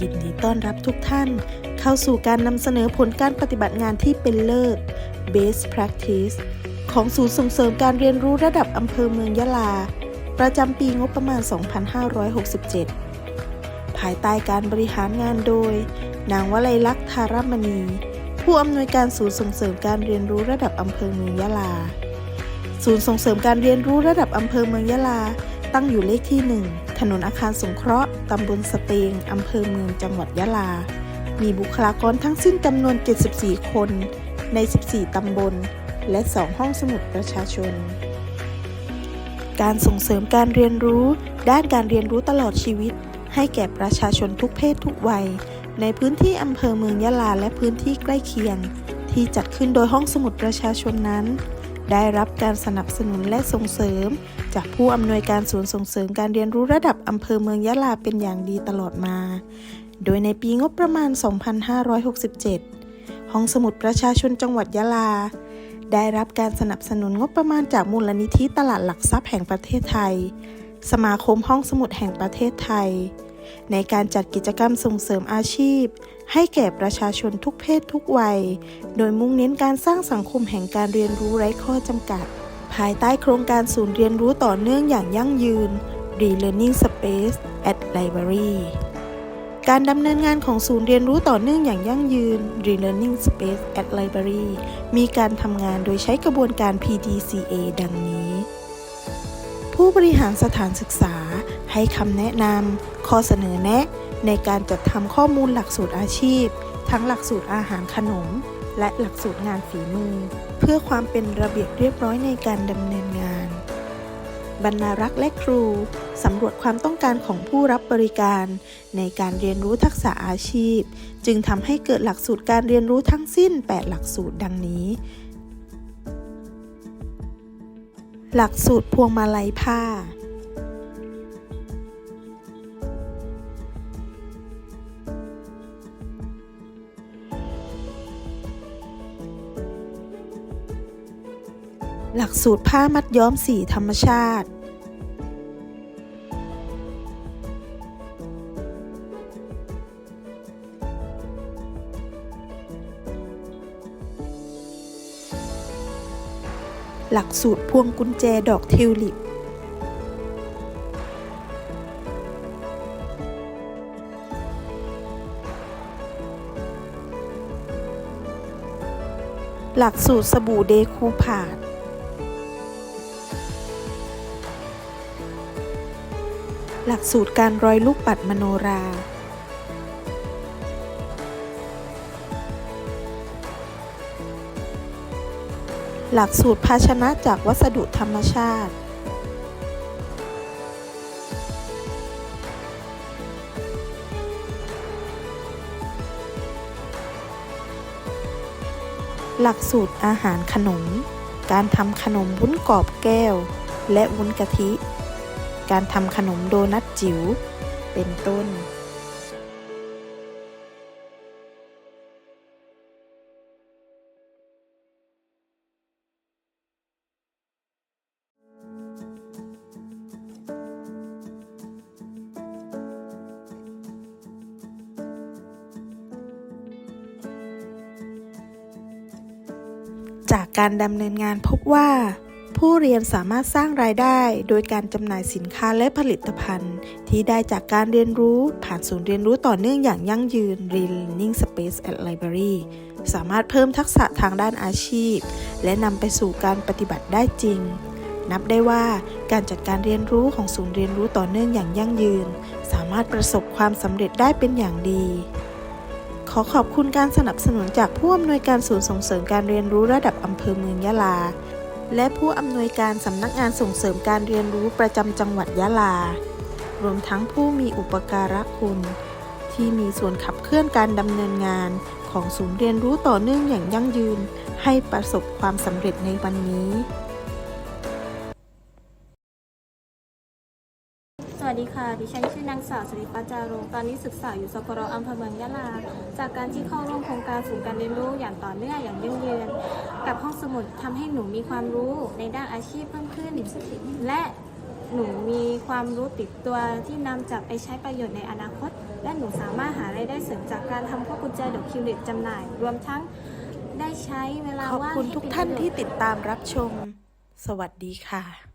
ยินดีต้อนรับทุกท่าน เข้าสู่การนำเสนอผลการปฏิบัติงานที่เป็นเลิศ Best Practice ของศูนย์ส่งเสริมการเรียนรู้ระดับอำเภอเมืองยะลา ประจำปีงบประมาณ 2567 ภายใต้การบริหารงานโดย นางวลัยลักษณ์ธารมณี ผู้อำนวยการศูนย์ส่งเสริมการเรียนรู้ระดับอำเภอเมืองยะลา ศูนย์ส่งเสริมการเรียนรู้ระดับอำเภอเมืองยะลา ตั้งอยู่เลขที่ 1 ถนนอาคารสงเคราะห์ ตำบลสเตง อำเภอเมืองจังหวัดยะลา มีบุคลากรทั้งสิ้นจำนวน 74 คนใน 14 ตำบล และ 2 ห้องสมุดประชาชน การส่งเสริมการเรียนรู้ ด้านการเรียนรู้ตลอดชีวิต ให้แก่ประชาชนทุกเพศทุกวัย ในพื้นที่อำเภอเมืองยะลาและพื้นที่ใกล้เคียง ที่จัดขึ้นโดยห้องสมุดประชาชนนั้น ได้รับการสนับสนุนและส่งเสริม จากผู้อำนวยการศูนย์ส่งเสริมการเรียนรู้ระดับอำเภอเมืองยะลาเป็นอย่างดีตลอดมา โดยในปีงบประมาณ 2567 ห้องสมุดประชาชนจังหวัดยะลา ได้รับการสนับสนุนงบประมาณจากมูลนิธิตลาดหลักทรัพย์แห่งประเทศไทยสมาคมห้องสมุดแห่งประเทศไทย ในการจัดกิจกรรมส่งเสริมอาชีพ ให้แก่ประชาชนทุกเพศทุกวัย โดยมุ่งเน้นการสร้างสังคมแห่งการเรียนรู้ไร้ข้อจำกัด ภายใต้โครงการศูนย์เรียนรู้ต่อเนื่องอย่างยั่งยืน Relearning Space at Library การดำเนินงานของศูนย์เรียนรู้ต่อเนื่องอย่างยั่งยืน Relearning Space at Library มีการทำงานโดยใช้กระบวนการ PDCA ดังนี้ ผู้บริหารสถานศึกษา ให้คำแนะนำข้อเสนอแนะ ในการจัดทำข้อมูลหลักสูตรอาชีพ ทั้งหลักสูตรอาหารขนม และหลักสูตรงานฝีมือ เพื่อความเป็นระเบียบเรียบร้อยในการดำเนินงาน บรรณารักษ์และครูสำรวจความต้องการของผู้รับบริการ ในการเรียนรู้ทักษะอาชีพ จึงทำให้เกิดหลักสูตรการเรียนรู้ทั้งสิ้น 8 หลักสูตรดังนี้ หลักสูตรพวงมาลัยผ้า หลักสูตรผ้ามัดย้อมสีธรรมชาติ หลักสูตรพวงกุญแจดอกทิวลิป หลักสูตรสบู่เดคูพาด หลักสูตรการร้อยลูกปัดมโนรา หลักสูตรภาชนะจากวัสดุธรรมชาติ หลักสูตรอาหารขนม การทำขนมวุ้นกรอบแก้ว และวุ้นกะทิ การทำขนมโดนัทจิ๋วเป็นต้นจากการดำเนินงานพบว่า ผู้เรียนสามารถสร้างรายได้ โดยการจำหน่ายสินค้าและผลิตภัณฑ์ ที่ได้จากการเรียนรู้ผ่านศูนย์เรียนรู้ต่อเนื่องอย่างยั่งยืน Learning Space at Library สามารถเพิ่มทักษะทางด้านอาชีพ และนำไปสู่การปฏิบัติได้จริง นับได้ว่าการจัดการเรียนรู้ของศูนย์เรียนรู้ต่อเนื่องอย่างยั่งยืน สามารถประสบความสำเร็จได้เป็นอย่างดีขอขอบคุณการสนับสนุนจากผู้อำนวยการศูนย์ส่งเสริมการเรียนรู้ระดับอำเภอเมืองยะลา และผู้อำนวยการสำนักงานส่งเสริมการเรียนรู้ประจำจังหวัดยะลา รวมทั้งผู้มีอุปการะคุณ ที่มีส่วนขับเคลื่อนการดำเนินงานของศูนย์เรียนรู้ต่อเนื่องอย่างยั่งยืน ให้ประสบความสำเร็จในวันนี้ ดีค่ะ ดิฉันชื่อนางสาวสริปัจจารงตอนนี้ศึกษาอยู่สกรอำเภอเมืองยะลา จากการที่เข้าร่วมโครงการศูนย์การเรียนรู้อย่างต่อเนื่องอย่างยั่งยืน กับห้องสมุดทำให้หนูมีความรู้ในด้านอาชีพเพิ่มขึ้น และหนูมีความรู้ติดตัวที่นำจับไปใช้ประโยชน์ในอนาคต และหนูสามารถหารายได้เสริมจากการทำพวกกุญแจดอกคิวเลิตจำหน่าย รวมทั้งได้ใช้เวลาว่างคุณทุกท่านที่ติดตามรับชม สวัสดีค่ะ